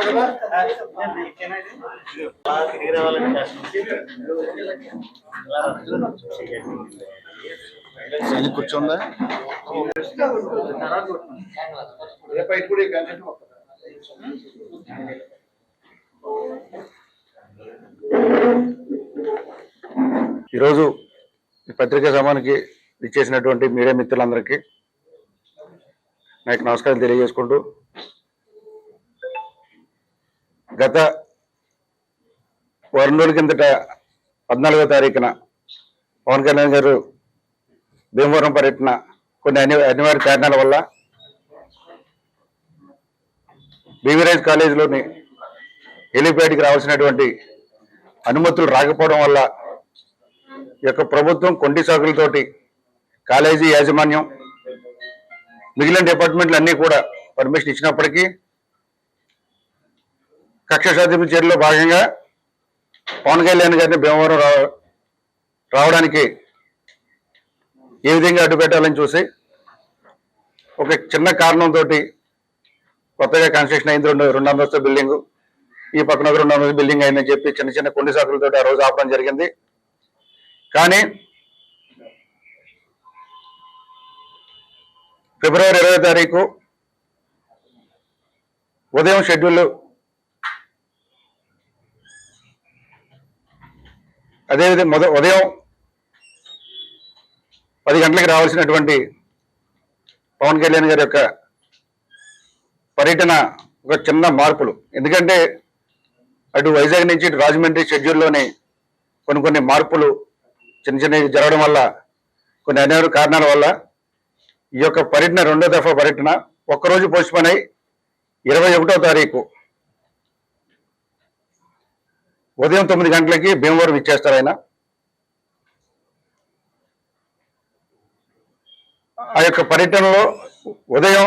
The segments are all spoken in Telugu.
తిరిగి ఇది కూర్చుందా? ఈరోజు ఈ పత్రికా సమానికి ఇచ్చేసినటువంటి మీడియా మిత్రులందరికీ నాకు నమస్కారం తెలియజేసుకుంటూ గత వారం రోజుల కిందట పద్నాలుగో తారీఖున పవన్ కళ్యాణ్ గారు భీమవరం పర్యటన కొన్ని అని అనివార్య కారణాల వల్ల బీవీరాజ్ కాలేజీలోని హెలిప్యాడ్కి రావాల్సినటువంటి అనుమతులు రాకపోవడం వల్ల ఈ యొక్క ప్రభుత్వం కొండి సాకులతోటి కాలేజీ యాజమాన్యం మిగిలిన డిపార్ట్మెంట్లు అన్నీ కూడా పర్మిషన్ ఇచ్చినప్పటికీ కక్ష సాధింపు చర్యలో భాగంగా పవన్ కళ్యాణ్ గారిని భీమవరం రా రావడానికి ఏ విధంగా అడ్డు పెట్టాలని చూసి ఒక చిన్న కారణంతో కొత్తగా కన్స్ట్రక్షన్ అయింది. రెండు రెండు అంతస్తు బిల్డింగ్. ఈ పక్కన ఒక రెండు అంతస్తు బిల్డింగ్ అయిందని చెప్పి చిన్న చిన్న కొన్ని సాకులతో ఆ రోజు ఆపడం జరిగింది. కానీ ఫిబ్రవరి ఇరవై తారీఖు ఉదయం షెడ్యూల్ అదేవిధంగా మొద ఉదయం పది గంటలకు రావాల్సినటువంటి పవన్ కళ్యాణ్ గారి యొక్క పర్యటన ఒక చిన్న మార్పులు. ఎందుకంటే అటు వైజాగ్ నుంచి ఇటు రాజమండ్రి షెడ్యూల్లోని కొన్ని కొన్ని మార్పులు చిన్న చిన్నవి జరగడం వల్ల కొన్ని అనేక కారణాల వల్ల ఈ యొక్క పర్యటన రెండో దఫా పర్యటన ఒక్కరోజు పోస్ట్పోన్ అయి ఇరవై ఒకటో తారీఖు ఉదయం తొమ్మిది గంటలకి భీమవరం ఇచ్చేస్తారు ఆయన. ఆ యొక్క పర్యటనలో ఉదయం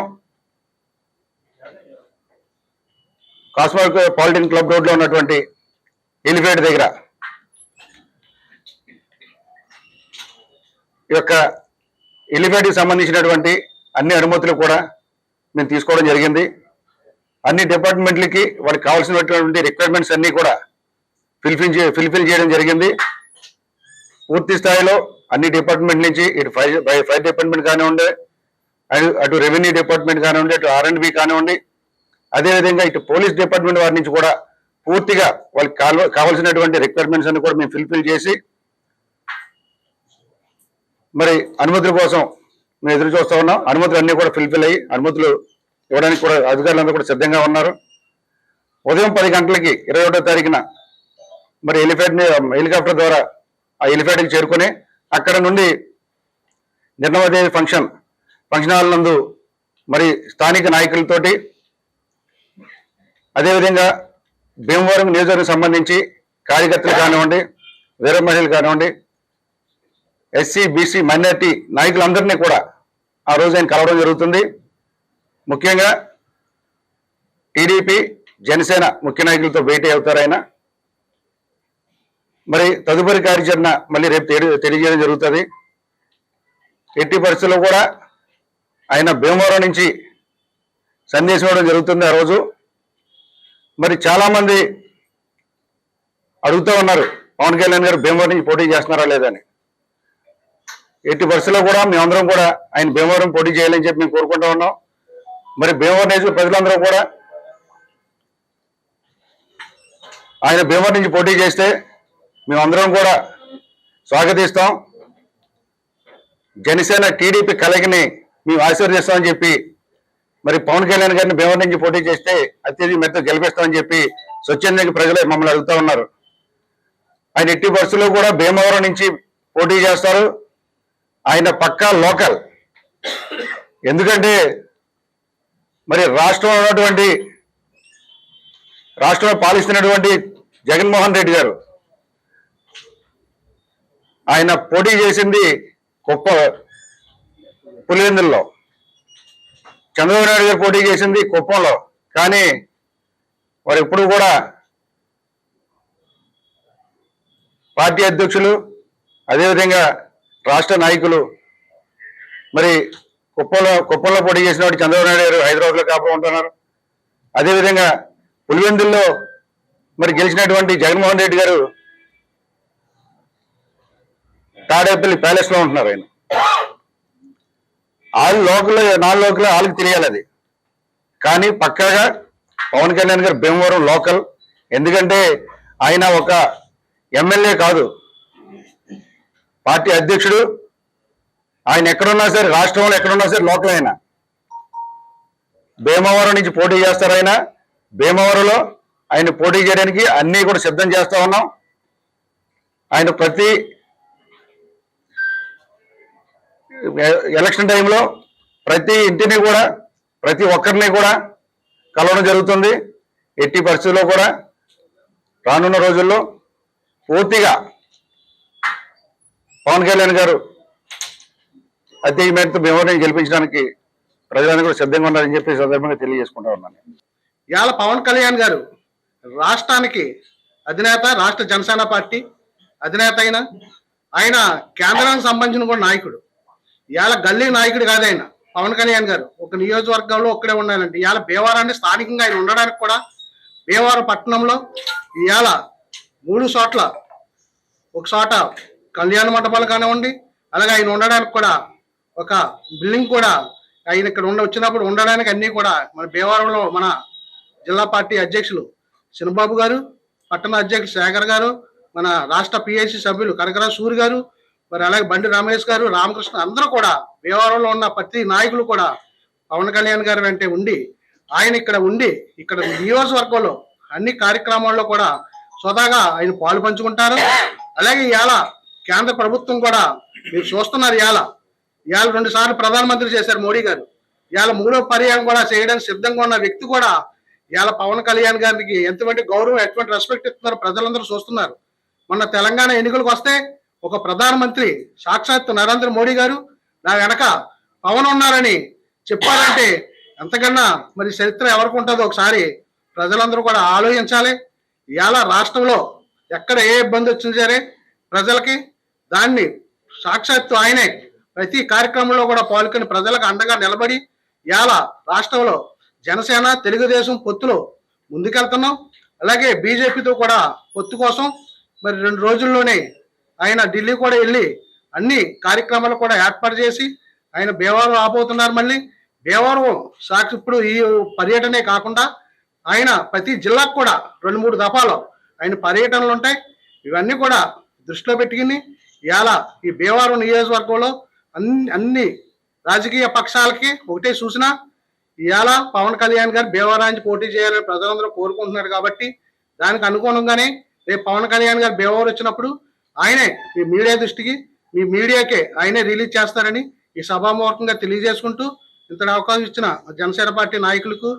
కాస్మో పాలిటిన్ క్లబ్ రోడ్లో ఉన్నటువంటి ఎలిఫేట్ దగ్గర ఈ యొక్క ఎలివేట్కి సంబంధించినటువంటి అన్ని అనుమతులు కూడా మేము తీసుకోవడం జరిగింది. అన్ని డిపార్ట్మెంట్లకి వాళ్ళకి కావాల్సినటువంటి రిక్వైర్మెంట్స్ అన్నీ కూడా ఫిల్ఫిల్ ఫిల్ఫిల్ చేయడం జరిగింది. పూర్తి స్థాయిలో అన్ని డిపార్ట్మెంట్ నుంచి ఇటు ఫైర్ ఫైర్ డిపార్ట్మెంట్ కానివ్వండి అటు అటు రెవెన్యూ డిపార్ట్మెంట్ కానివ్వండి అటు ఆర్ అండ్ బి కానివ్వండి అదేవిధంగా ఇటు పోలీస్ డిపార్ట్మెంట్ వారి నుంచి కూడా పూర్తిగా వాళ్ళకి కావ- కావాల్సినటువంటి రిక్వైర్మెంట్స్ అన్ని కూడా మేము ఫిల్ఫిల్ చేసి మరి అనుమతుల కోసం మేము ఎదురు చూస్తూ ఉన్నాం. అనుమతులు అన్నీ కూడా ఫిల్ఫిల్ అయ్యి అనుమతులు ఇవ్వడానికి కూడా అధికారులందరూ కూడా సిద్ధంగా ఉన్నారు. ఉదయం పది గంటలకి ఇరవై ఒకటో తారీఖున మరి ఎలిఫెంట్ హెలికాప్టర్ ద్వారా ఆ ఎలిఫెంట్కి చేరుకొని అక్కడ నుండి నిర్ణవదేవి ఫంక్షన్ ఫంక్షన్ హాల్ నందు మరి స్థానిక నాయకులతోటి అదేవిధంగా భీమవరం నియోజకవర్గం సంబంధించి కార్యకర్తలు కానివ్వండి వీర మహిళలు కానివ్వండి ఎస్సీ బీసీ మైనార్టీ నాయకులందరినీ కూడా ఆ రోజు ఆయన కలవడం జరుగుతుంది. ముఖ్యంగా టీడీపీ జనసేన ముఖ్య నాయకులతో భేటీ అవుతారు ఆయన. మరి తదుపరి కార్యాచరణ మళ్ళీ రేపు తెలి- తెలియజేయడం జరుగుతుంది. ఎట్టి పరిస్థితుల్లో కూడా ఆయన భీమవరం నుంచి సందేశం ఇవ్వడం జరుగుతుంది ఆ రోజు. మరి చాలామంది అడుగుతూ ఉన్నారు పవన్ కళ్యాణ్ గారు భీమవరం నుంచి పోటీ చేస్తున్నారా లేదని ఎట్టి పరిస్థితుల్లో కూడా మేమందరం కూడా ఆయన భీమవరం పోటీ చేయాలని చెప్పి మేము కోరుకుంటూ ఉన్నాం. మరి భీమవరం నియోజక ప్రజలందరూ కూడా ఆయన భీమవరం నుంచి పోటీ చేస్తే మేమందరం కూడా స్వాగతిస్తాం. జనసేన టీడీపీ కలగిని మేము ఆశీర్వదిస్తామని చెప్పి మరి పవన్ కళ్యాణ్ గారిని భీమవరం నుంచి పోటీ చేస్తే అత్యధిక మెత్త గెలిపిస్తామని చెప్పి స్వచ్ఛందంగా ప్రజలే మమ్మల్ని అడుగుతా ఉన్నారు. ఆయన ఎట్టి బస్సులో కూడా భీమవరం నుంచి పోటీ చేస్తారు. ఆయన పక్కా లోకల్. ఎందుకంటే మరి రాష్ట్రంలో ఉన్నటువంటి రాష్ట్రంలో పాలిస్తున్నటువంటి జగన్మోహన్ రెడ్డి గారు ఆయన పోటీ చేసింది కుప్ప పులివెందుల్లో. చంద్రబాబు నాయుడు గారు పోటీ చేసింది కుప్పంలో. కానీ వారు ఎప్పుడు కూడా పార్టీ అధ్యక్షులు అదేవిధంగా రాష్ట్ర నాయకులు. మరి కుప్పంలో కుప్పంలో పోటీ చేసిన వాడు చంద్రబాబు నాయుడు గారు హైదరాబాద్లో కాపురం ఉంటున్నారు. అదేవిధంగా పులివెందుల్లో మరి గెలిచినటువంటి జగన్మోహన్ రెడ్డి గారు తాడేపల్లి ప్యాలెస్లో ఉంటున్నారు ఆయన. వాళ్ళు లోకల్ నాలుగు లోకల్ వాళ్ళకి తెలియాలి అది. కానీ పక్కాగా పవన్ కళ్యాణ్ గారు భీమవరం లోకల్. ఎందుకంటే ఆయన ఒక ఎమ్మెల్యే కాదు. పార్టీ అధ్యక్షుడు. ఆయన ఎక్కడున్నా సరే రాష్ట్రంలో ఎక్కడున్నా సరే లోకల్ ఆయన. భీమవరం నుంచి పోటీ చేస్తారు ఆయన. భీమవరంలో ఆయన పోటీ చేయడానికి అన్నీ కూడా సిద్ధం చేస్తా ఉన్నాం. ఆయన ప్రతి ఎలక్షన్ టైంలో ప్రతి ఇంటిని కూడా ప్రతి ఒక్కరిని కూడా కలవడం జరుగుతుంది. ఎట్టి పరిస్థితుల్లో కూడా రానున్న రోజుల్లో పూర్తిగా పవన్ కళ్యాణ్ గారు అతి మేరకు భీమవరం గెలిపించడానికి ప్రజలందరూ కూడా సిద్ధంగా ఉన్నారని చెప్పి సందర్భంగా తెలియజేసుకుంటా ఉన్నాను. ఇవాళ పవన్ కళ్యాణ్ గారు రాష్ట్రానికి అధినేత రాష్ట్ర జనసేన పార్టీ అధినేత అయిన ఆయన కేంద్రానికి సంబంధించిన కూడా నాయకుడు. ఇవాళ గల్లీ నాయకుడు కాదు ఆయన. పవన్ కళ్యాణ్ గారు. ఒక నియోజకవర్గంలో ఒక్కడే ఉండాలంటే ఇవాళ భీమవరాన్ని స్థానికంగా ఆయన ఉండడానికి కూడా భీమవరం పట్టణంలో ఇవాళ మూడు చోట్ల ఒక చోట కళ్యాణ మండపాలు కానివ్వండి అలాగే ఆయన ఉండడానికి కూడా ఒక బిల్డింగ్ కూడా ఆయన ఇక్కడ ఉండ వచ్చినప్పుడు ఉండడానికి అన్నీ కూడా మన భీమవరంలో మన జిల్లా పార్టీ అధ్యక్షులు చిన్నబాబు గారు పట్టణ అధ్యక్షులు శేఖర్ గారు మన రాష్ట్ర పిఐసి సభ్యులు కనకరాజ్ సూరి గారు మరి అలాగే బండి రమేష్ గారు రామకృష్ణ అందరూ కూడా భీమవరంలో ఉన్న ప్రతి నాయకులు కూడా పవన్ కళ్యాణ్ గారు వెంటే ఉండి ఆయన ఇక్కడ ఉండి ఇక్కడ నియోజకవర్గంలో అన్ని కార్యక్రమాల్లో కూడా సోదాగా ఆయన పాలు పంచుకుంటారు. అలాగే ఇవాళ కేంద్ర ప్రభుత్వం కూడా మీరు చూస్తున్నారు ఇవాళ ఇవాళ రెండు సార్లు ప్రధానమంత్రి చేశారు మోడీ గారు. ఇవాళ మూడో పర్యాయం కూడా చేయడానికి సిద్ధంగా ఉన్న వ్యక్తి కూడా ఇవాళ పవన్ కళ్యాణ్ గారికి ఎంతమంది గౌరవం ఎటువంటి రెస్పెక్ట్ ఇస్తున్నారు ప్రజలందరూ చూస్తున్నారు. మొన్న తెలంగాణ ఎన్నికలకు వస్తే ఒక ప్రధానమంత్రి సాక్షాత్ నరేంద్ర మోడీ గారు నా వెనక పవన్ ఉన్నారని చెప్పాలంటే ఎంతకన్నా మరి చరిత్ర ఎవరికి ఉంటుందో ఒకసారి ప్రజలందరూ కూడా ఆలోచించాలి. ఇవాళ రాష్ట్రంలో ఎక్కడ ఏ ఇబ్బంది వచ్చింది సరే ప్రజలకి దాన్ని సాక్షాత్తు ఆయనే ప్రతి కార్యక్రమంలో కూడా పాల్గొని ప్రజలకు అండగా నిలబడి ఇవాళ రాష్ట్రంలో జనసేన తెలుగుదేశం పొత్తులో ముందుకెళ్తున్నాం. అలాగే బీజేపీతో కూడా పొత్తు కోసం మరి రెండు రోజుల్లోనే ఆయన ఢిల్లీ కూడా వెళ్ళి అన్ని కార్యక్రమాలు కూడా ఏర్పాటు చేసి ఆయన భీమవరం రాబోతున్నారు మళ్ళీ. భీమవరం సాక్షి ఇప్పుడు ఈ పర్యటనే కాకుండా ఆయన ప్రతి జిల్లాకు కూడా రెండు మూడు దఫాలు ఆయన పర్యటనలు ఉంటాయి. ఇవన్నీ కూడా దృష్టిలో పెట్టుకుని ఇవాళ ఈ భీమవరం నియోజకవర్గంలో అన్ని అన్ని రాజకీయ పక్షాలకి ఒకటే సూచన. ఇవాళ పవన్ కళ్యాణ్ గారు భీమవరానికి పోటీ చేయాలని ప్రజలందరూ కోరుకుంటున్నారు కాబట్టి దానికి అనుగుణంగానే రేపు పవన్ కళ్యాణ్ గారు భీమవరం వచ్చినప్పుడు ఆయనే మీ మీడియా దృష్టికి మీ మీడియాకే ఆయనే రిలీజ్ చేస్తారని ఈ సభాముఖంగా తెలియజేసుకుంటూ ఇంతటి అవకాశం ఇచ్చిన జనసేన పార్టీ నాయకులకు